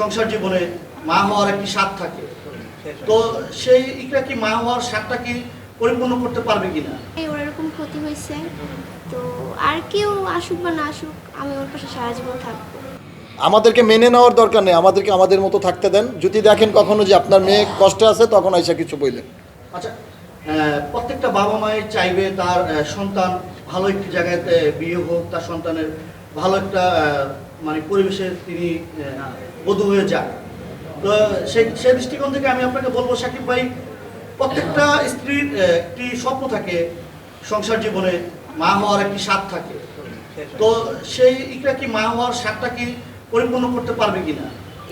সংসার জীবনে মা হওয়ার একটি স্বাদ থাকে। তো সেই ইকরা কি মা হওয়ার স্বাদটা কি পরিপূর্ণ করতে পারবে কিনা? এই ওর এরকম ক্ষতি হয়েছে। তো আর কেউ আসুক বা না আসুক আমি ওর পাশে সারা জীবন থাকব। আমাদেরকে মেনে নেওয়ার দরকার নেই। আমাদেরকে আমাদের মতো থাকতে দেন। যদি দেখেন কখনো যে আপনার মেয়ে কষ্টে আছে তখন আইসা কিছু বললেন আচ্ছা প্রত্যেকটা বাবা মাই চাইবে তার সন্তান ভালো একটি জায়গাতে বিয়ে হোক তার সন্তানের ভালো একটা মানে পরিবেশে তিনি বধূ হয়ে যান। তো সেই সেই দৃষ্টিকোণ থেকে আমি আপনাকে বলব সাকিব ভাই প্রত্যেকটা স্ত্রীর একটি স্বপ্ন থাকে সংসার জীবনে মা হওয়ার একটি স্বাদ থাকে। তো সেই ইকরা কি মা হওয়ার স্বাদটা কি পরিপূর্ণ করতে পারবে কিনা?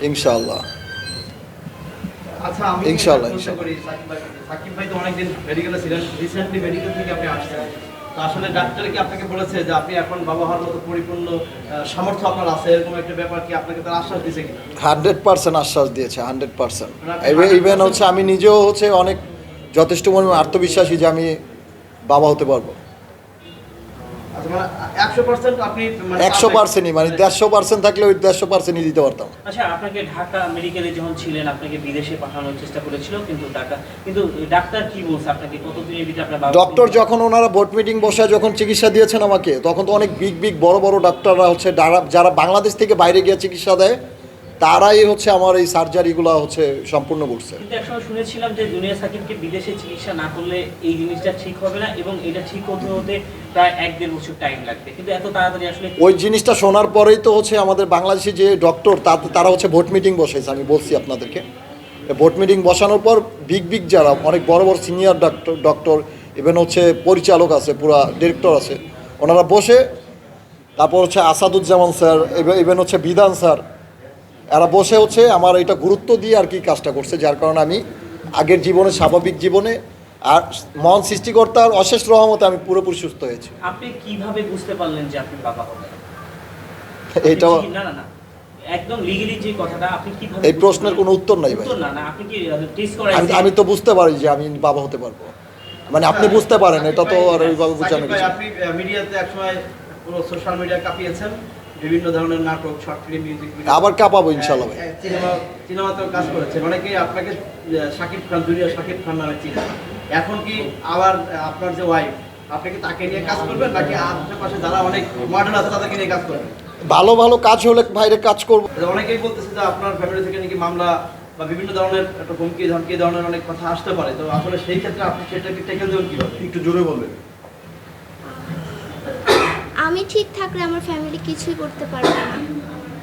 ইনশাআল্লাহ। আচ্ছা আমি ইনশাআল্লাহ। সাকিব ভাই সাকিব ভাই তো অনেকদিন মেডিকেলে ছিলেন। রিসেন্টলি মেডিকেল থেকে আপনি আসছেন। তো আসলে ডাক্তার কি আপনাকে বলেছে যে আপনি এখন বাবা হওয়ার মতো পরিপূর্ণ সামর্থ্য আপনার আছে? এরকম একটা ব্যাপার কি আপনাকে তার আশ্বাস দিয়েছে কিনা? হান্ড্রেড পার্সেন্ট আশ্বাস দিয়েছে হান্ড্রেড পার্সেন্ট। ইভেন হচ্ছে আমি নিজেও হচ্ছে অনেক যথেষ্ট মনে আত্মবিশ্বাসী যে আমি বাবা হতে পারব। একশো আপনি মানে পার্সেন্টই মানে দেড়শো পার্সেন্ট থাকলে ওই দেড়শো পার্সেন্টই দিতে পারতাম। আচ্ছা আপনাকে ঢাকা মেডিকেলে যখন ছিলেন আপনাকে বিদেশে পাঠানোর চেষ্টা করেছিল কিন্তু টাকা কিন্তু ডাক্তার কি বলছে আপনাকে? কতদিনের ভিতরে আপনার ডক্টর যখন ওনারা বোর্ড মিটিং বসে যখন চিকিৎসা দিয়েছেন আমাকে তখন তো অনেক বিগ বিগ বড় বড় ডাক্তাররা হচ্ছে যারা- যারা বাংলাদেশ থেকে বাইরে গিয়ে চিকিৎসা দেয় তারাই হচ্ছে আমার এই সার্জারিগুলো হচ্ছে সম্পূর্ণ করছে। একসময় শুনেছিলাম যে দুনিয়া সাকিবকে বিদেশে চিকিৎসা না করলে এই জিনিসটা ঠিক হবে না এবং এটা ঠিক হতে হতে প্রায় এক দেড় বছর টাইম লাগবে। কিন্তু এত তাড়াতাড়ি আসলে ওই জিনিসটা শোনার পরেই তো হচ্ছে আমাদের বাংলাদেশি যে ডক্টর তারা হচ্ছে ভোট মিটিং বসেছে আমি বলছি আপনাদেরকে। ভোট মিটিং বসানোর পর বিগ বিগ যারা অনেক বড় বড় সিনিয়র ডক্টর ডক্টর ইভেন হচ্ছে পরিচালক আছে পুরা ডিরেক্টর আছে ওনারা বসে তারপর হচ্ছে আসাদুজ্জামান স্যার ইভেন হচ্ছে বিধান স্যার এরা বসে হচ্ছে আমার এটা গুরুত্ব দিয়ে আর কি কাজটা করছে যার কারণে আমি আগের জীবনে স্বাভাবিক জীবনে আর মন সৃষ্টিকর্তার অশেষ রহমতে আমি পুরোপুরি সুস্থ হয়েছি। আপনি কীভাবে বুঝতে পারলেন যে আপনি বাবা হবেন? কি- না না একদম লিগেলি যে কথাটা আপনি কীভাবে এই প্রশ্নের কোনো উত্তর নাই ভাই। উত্তর না না আপনি কি টেস্ট আমি আমি তো বুঝতে পারি যে আমি বাবা হতে পারব। মানে আপনি বুঝতে পারেন এটা তো আর ওইভাবে বোঝানো কিছু আপনি মিডিয়াতে একসময় পুরো সোশ্যাল মিডিয়া কাঁপিয়েছেন। বিভিন্ন ধরনের নাটক শর্ট ফিল্ম মিউজিক আবার কাঁপাবো ইনশাল্লাহ ভাই। সিনেমা সিনেমাতেও কাজ করেছেন। অনেকেই আপনাকে শাকিব খান দুনিয়া শাকিব খান নামে চিনে এখন কি আবার আপনার যে ওয়াইফ আপনি কি তাকে নিয়ে কাজ করবেন? নাকি আশেপাশে যারা অনেক মডেল আছে তাদেরকে নিয়ে কাজ করবেন? ভালো ভালো কাজ হলে বাইরে কাজ করব। অনেকেই বলতেছে যে আপনার ফ্যামিলি থেকে নাকি মামলা বা বিভিন্ন ধরনের একটা হুমকি ধমকি ধরনের অনেক কথা আসতে পারে। তো আসলে সেই ক্ষেত্রে আপনি সেটাকে টেকেল দেবেন কীভাবে? একটু জোরে বলবেন। আমি ঠিক থাকলে আমার ফ্যামিলি কিছুই করতে পারবে না।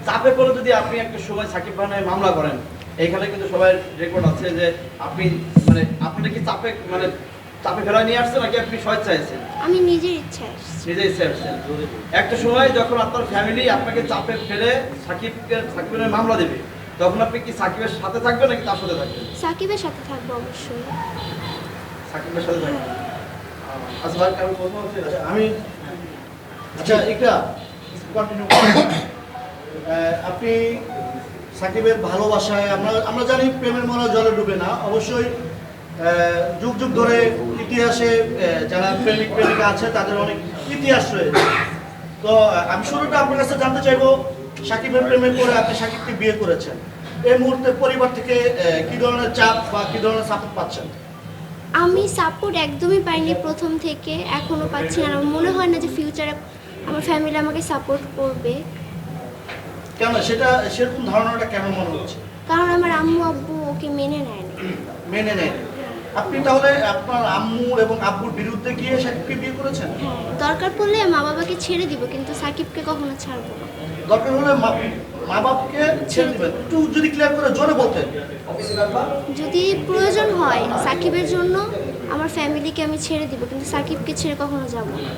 চাপে পড়ে যদি আপনি একটা সময় সাকিব খানের মামলা করেন এখানে কিন্তু সবাই রেকর্ড আছে যে আপনি মানে আপনি কি চাপে মানে চাপে ফেলা নিয়ে আসছেন নাকি আপনি স্বেচ্ছায় আছেন? আমি নিজের ইচ্ছা আসছি। নিজে ইচ্ছে আসছেন। একটা সময় যখন আপনার ফ্যামিলি আপনাকে চাপে ফেলে সাকিবকে সাকিবের মামলা দেবে তখন আপনি কি সাকিবের সাথে থাকবেন নাকি তার সাথে থাকবেন? সাকিবের সাথে থাকব অবশ্যই। সাকিবের সাথে থাকবেন। আচ্ছা ভাই আমি আচ্ছা, আমি আচ্ছা কন্টিনিউ আপনি সাকিবের ভালোবাসায়, আমরা আমরা জানি প্রেমের মরা জলে ডুবে না। অবশ্যই যুগ যুগ ধরে ইতিহাসে যারা প্রেমিক, প্রেমিকা আছে, তাদের অনেক ইতিহাস রয়েছে। তো আমি শুরুটা আপনার কাছে জানতে সাকিবের প্রেমে পড়ে আপনি সাকিবকে বিয়ে করেছেন। এই মুহূর্তে পরিবার থেকে কি ধরনের চাপ বা কি ধরনের সাপোর্ট পাচ্ছেন? আমি সাপোর্ট একদমই পাইনি প্রথম থেকে, এখনও পাচ্ছি না। মনে হয় না যে ফিউচারে আমার ফ্যামিলি আমাকে সাপোর্ট করবে। কেন? সেটা সেরকম ধারণাটা কেন মনে হচ্ছে? কারণ আমার আম্মু আব্বু ওকে মেনে নেয় না মেনে নেয় আপনি তাহলে আপনার আম্মু এবং আব্বুর বিরুদ্ধে গিয়ে সাকিবকে বিয়ে করেছেন? হ্যাঁ দরকার পড়লে মা বাবাকে ছেড়ে দিব কিন্তু সাকিবকে কখনো ছাড়বো না। দরকার হলে মা- বাপকে ছেড়ে দিবেন। একটু যদি ক্লিয়ার করে জোরে বলতেন। যদি প্রয়োজন হয় সাকিবের জন্য আমার ফ্যামিলিকে আমি ছেড়ে দিব কিন্তু সাকিবকে ছেড়ে কখনো যাব না।